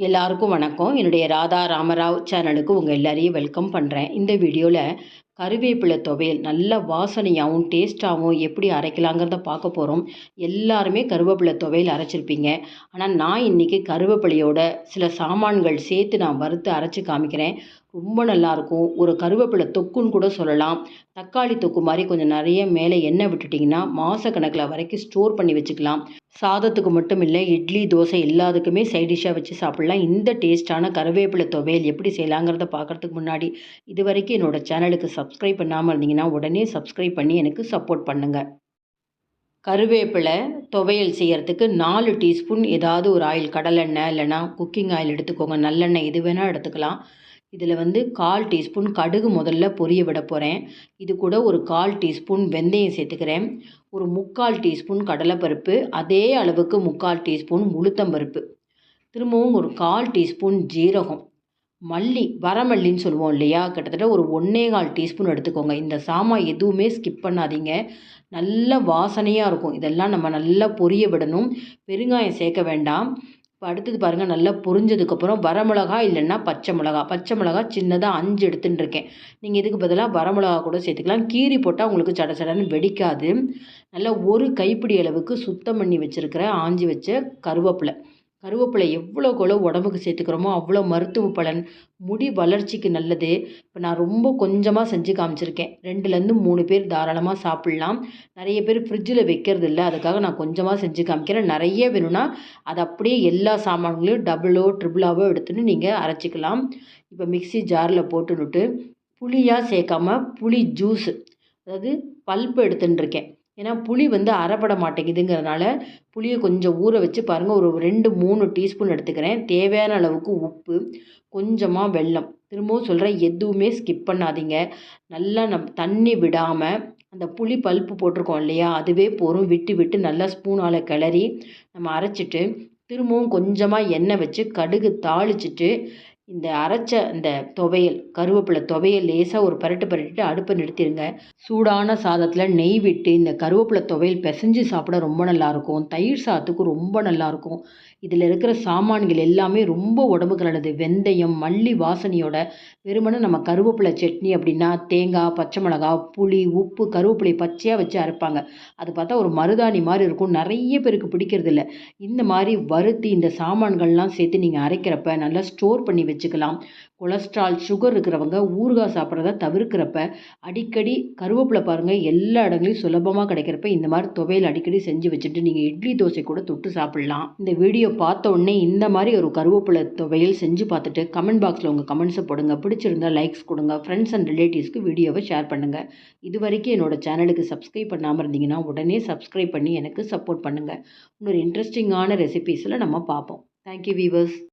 எல்லாருக்கும் வணக்கம். என்னுடைய ராதா ராமராவ் சேனலுக்கு உங்கள் எல்லாரையும் வெல்கம் பண்ணுறேன் இந்த வீடியோவில் கருவேப்பிலை துவையல் நல்ல வாசனையாகவும் டேஸ்ட்டாகவும் எப்படி அரைக்கலாங்கிறத பார்க்க போகிறோம் எல்லாருமே கருவேப்பிலை துவையல் அரைச்சிருப்பீங்க. ஆனால் நான் இன்றைக்கி கருவேப்பிலையோட சில சாமான்கள் சேர்த்து நான் வறுத்து அரைச்சி காமிக்கிறேன். ரொம்ப நல்லாயிருக்கும் ஒரு கருவேப்பிலை தொக்குன்னு கூட சொல்லலாம். தக்காளி தொக்கு மாதிரி கொஞ்சம் நிறைய மேலே எண்ணெய் விட்டுட்டிங்கன்னா மாதக்கணக்கில் வரைக்கும் ஸ்டோர் பண்ணி வச்சுக்கலாம். சாதத்துக்கு மட்டும் இல்லை இட்லி தோசை எல்லாத்துக்குமே சைட் டிஷ்ஷாக வச்சு சாப்பிட்லாம். இந்த டேஸ்ட்டான கருவேப்பிலை துவையல் எப்படி செய்யலாங்கிறத பார்க்குறதுக்கு முன்னாடி இது வரைக்கும் என்னோடய சேனலுக்கு சப்ஸ்கிரைப் பண்ணாமல் இருந்தீங்கன்னா உடனே சப்ஸ்கிரைப் பண்ணி எனக்கு சப்போர்ட் பண்ணுங்கள் கருவேப்பிலை துவையல் செய்கிறதுக்கு நாலு டீஸ்பூன் ஏதாவது ஒரு ஆயில் கடலெண்ணெய் இல்லைனா குக்கிங் ஆயில் எடுத்துக்கோங்க. நல்லெண்ணெய் இது வேணால் எடுத்துக்கலாம். இதில் வந்து கால் டீஸ்பூன் கடுகு முதல்ல பொரிய விட போகிறேன் இது கூட ஒரு கால் டீஸ்பூன் வெந்தயம் சேர்த்துக்கிறேன். ஒரு முக்கால் டீஸ்பூன் கடலைப்பருப்பு அதே அளவுக்கு முக்கால் டீஸ்பூன் உளுத்தம்பருப்பு. திரும்பவும் ஒரு கால் டீஸ்பூன் ஜீரகம். மல்லி வரமல்லின்னு சொல்லுவோம் இல்லையா? கிட்டத்தட்ட ஒரு ஒன்றே கால் டீஸ்பூன் எடுத்துக்கோங்க. இந்த சாமான் எதுவுமே ஸ்கிப் பண்ணாதீங்க. நல்ல வாசனையாக இருக்கும். இதெல்லாம் நம்ம நல்லா பொரிய விடணும். பெருங்காயம் சேர்க்க வேண்டாம். இப்போ அடுத்தது பாருங்கள் நல்லா பொரிஞ்சதுக்கப்புறம் வரமிளகா இல்லைன்னா பச்சை மிளகா. பச்சை மிளகா சின்னதாக அஞ்சு எடுத்துன்னு இருக்கேன். நீங்கள் இதுக்கு பதிலாக வரமிளகா கூட சேர்த்துக்கலாம். கீரி போட்டால் உங்களுக்கு சட சடன்னு வெடிக்காது. நல்லா ஒரு கைப்பிடி அளவுக்கு சுத்தம் பண்ணி வச்சுருக்கிற ஆஞ்சி வச்ச கருவேப்பிலை. கருவேப்பிலை எவ்வளோக்கு உடம்புக்கு சேர்த்துக்கிறோமோ அவ்வளோ மருத்துவ பலன். முடி வளர்ச்சிக்கு நல்லது. இப்போ நான் ரொம்ப கொஞ்சமாக செஞ்சு காமிச்சிருக்கேன். ரெண்டுலேருந்து மூணு பேர் தாராளமாக சாப்பிட்லாம். நிறைய பேர் ஃப்ரிட்ஜில் வைக்கிறது இல்லை. அதுக்காக நான் கொஞ்சமாக செஞ்சு காமிக்கிறேன். நிறைய வேணும்னா அதை அப்படியே எல்லா சாமான்களையும் டபுளோ ட்ரிபிளாவோ எடுத்துன்னு நீங்கள் அரைச்சிக்கலாம். இப்போ மிக்சி ஜாரில் போட்டுவிட்டு புளியாக சேர்க்காம புளி ஜூஸு அதாவது பல்ப்பு எடுத்துட்டுருக்கேன் ஏன்னா புளி வந்து அரைப்பட மாட்டேங்குதுங்கிறதுனால புளியை கொஞ்சம் ஊற வச்சு பாருங்கள் ஒரு ரெண்டு மூணு டீஸ்பூன் எடுத்துக்கிறேன். தேவையான அளவுக்கு உப்பு கொஞ்சமாக வெல்லம். திரும்பவும் சொல்கிறேன் எதுவுமே ஸ்கிப் பண்ணாதீங்க. நல்லா நம் தண்ணி விடாமல் அந்த புளி பல்ப்பு போட்டிருக்கோம் இல்லையா அதுவே போகும் விட்டு விட்டு நல்லா ஸ்பூனால் கிளறி நம்ம அரைச்சிட்டு திரும்பவும் கொஞ்சமாக எண்ணெய் வச்சு கடுகு தாளிச்சிட்டு இந்த அரைச்ச இந்த துவையல் கருவேப்பிலை துவையல் லேசாக ஒரு பரட்டு பரட்டிட்டு அடுப்பை நிறுத்திடுங்க சூடான சாதத்தில் நெய் விட்டு இந்த கருவேப்பிலை துவையல் பிசைஞ்சு சாப்பிட ரொம்ப நல்லாயிருக்கும். தயிர் சாதத்துக்கு ரொம்ப நல்லாயிருக்கும். இதில் இருக்கிற சாமான்கள் எல்லாமே ரொம்ப உடம்புக்கு நல்லது. வெந்தயம் மல்லி வாசனையோட வெறுமனே நம்ம கருவேப்பிலை சட்னி அப்படின்னா தேங்காய் பச்சை மிளகா புளி உப்பு கருவேப்பிலை பச்சையாக வச்சு அரைப்பாங்க. அது பார்த்தா ஒரு மருதாணி மாதிரி இருக்கும். நிறைய பேருக்கு பிடிக்கிறது இல்லை இந்த மாதிரி வறுத்தி இந்த சாமான்கள்லாம் சேர்த்து நீங்கள் அரைக்கிறப்ப நல்லா ஸ்டோர் பண்ணி வச்சுக்கலாம். கொலஸ்ட்ரால் சுகர் இருக்கிறவங்க ஊறுகாய் சாப்பிட்றத தவிர்க்கிறப்ப அடிக்கடி கருவேப்பிலை பாருங்கள் எல்லா இடங்களையும் சுலபமாக கிடைக்கிறப்ப இந்த மாதிரி துவையல் அடிக்கடி செஞ்சு வச்சுட்டு நீங்கள் இட்லி தோசை கூட தொட்டு சாப்பிட்லாம். இந்த வீடியோ பார்த்த உடனே இந்த மாதிரி ஒரு கருவேப்பிலை துவையல் செஞ்சு பார்த்துட்டு கமெண்ட் பாக்ஸில் உங்கள் கமெண்ட்ஸை போடுங்க. பிடிச்சிருந்தா லைக்ஸ் கொடுங்க. ஃப்ரெண்ட்ஸ் அண்ட் ரிலேட்டிவ்ஸ்க்கு வீடியோவை ஷேர் பண்ணுங்கள் இது வரைக்கும் என்னோட சேனலுக்கு சப்ஸ்கிரைப் பண்ணாமல் இருந்தீங்கன்னா உடனே சப்ஸ்கிரைப் பண்ணி எனக்கு சப்போர்ட் பண்ணுங்கள் இன்னொரு இன்ட்ரெஸ்டிங்கான ரெசிபீஸில் நம்ம பார்ப்போம். Thank you viewers